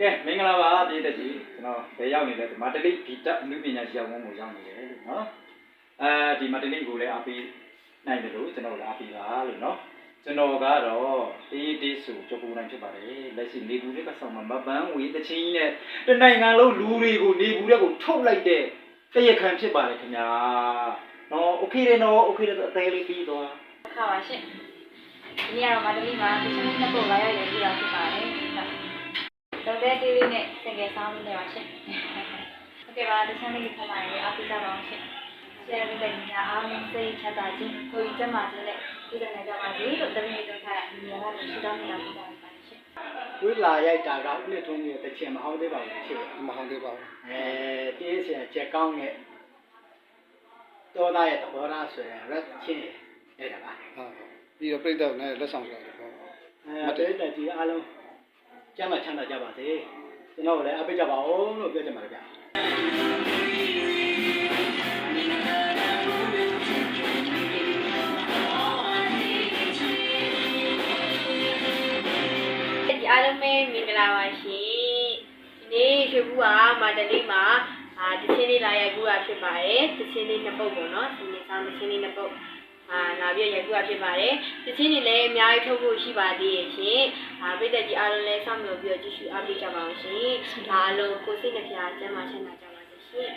ကဲမင်္ဂလာပါပြည်သက်ကြီးကျွန်တော်ဘယ်ရောက်နေလဲဒီမာတလိဂီတအမှုပညာရှိအောင်ကိုရောက်နေတယ်လို့နော်အဲဒီမာတလိကိုလည်းအားပေးနိုင်တယ်လို့ကျွန်တော်လည်းအားပေးပါလို့နော်ကျွန်တော်ကတော့တေးတေးဆိုကြိုပူနိုင်ဖြစ်ပါတယ်လက်ရှိနေဘူးတွေကဆောင်မှာမပန်းဝေးတချင်းနဲ့တနိုင်ငံလုံးလူတွေကိုနေဘူးတွေကိုထုတ်လိုက်တဲ့တရခံဖြစ်ပါတယ်ခင်ဗျာနော်โอเคတယ်နော်โอเคတယ်အသေးလေးပြီးသွား ခါပါရှင်ဒီနေ့ကတော့မန္တလေးမှာတချင်းနှစ်ပုတ်လာရရပြီးတော့ဖြစ်ပါတယ် တော်တဲ့တီးလေးနဲ့စင်ကယ်ဆောင်းနေပါရှင်ဟုတ်ကဲ့ပါတချင်းလေးခက်လာရင်အားပေးကြပါအောင်ရှင်ဆရာမိတ်ကညာအားလုံးစိတ်ချတာချင်းကိုယ်ကျမချင်းနဲ့ပြည်တယ်ကြပါစေလို့တမီးတို့ခါဒီရကနေရှင်းတော့နေတာဖြစ်ပါတယ်ရှင်ဝိလာရိုက်တာကဦးလက်ထုံးရဲ့တချင်မဟောင်းသေးပါဘူးဖြစ်တယ်မဟုတ်သေးပါဘူးအဲတေးဆရာချက်ကောင်းရဲ့တော်သားရဲ့သဘောထားဆိုရင်ရက်ချင်းအဲ့ဒါပါဟုတ်ပြီးတော့ပြိတ္တနဲ့လက်ဆောင်ကြတယ်ပေါ့အဲတေးတက်ကြီးအားလုံး ကျမ်းမချမ်းသာကြပါစေကျွန်တော်လည်းအပိတ်ကြပါဦးလို့ပြောချင်ပါတယ်ဗျဒီအားလုံးပဲမင်္ဂလာပါရှင်ဒီနေ့ရွှေဘူးကမာတလေးမှာအာတချင်းလေးလာရိုက်ကူတာဖြစ်ပါတယ်တချင်းလေးနှစ်ပုတ်ပေါ့နော်ဒီနေ့ဆောင်တချင်းလေးနှစ်ပုတ် အာလာပြီးရိုက်ကူတာဖြစ်ပါတယ်တချင်းတွေလည်းအများကြီးထုတ်ဖို့ရှိပါသေးရဲ့ရှင်အာပိတ်သက်ကြီးအားလုံးလည်းစောင့်မျှော်ပြီးတော့ကြည့်ရှုအားပေးကြပါအောင်ရှင်ဒါအလုံးကိုစိတ်နှပြကျမ်းမာချမ်းသာကြပါစေရှင်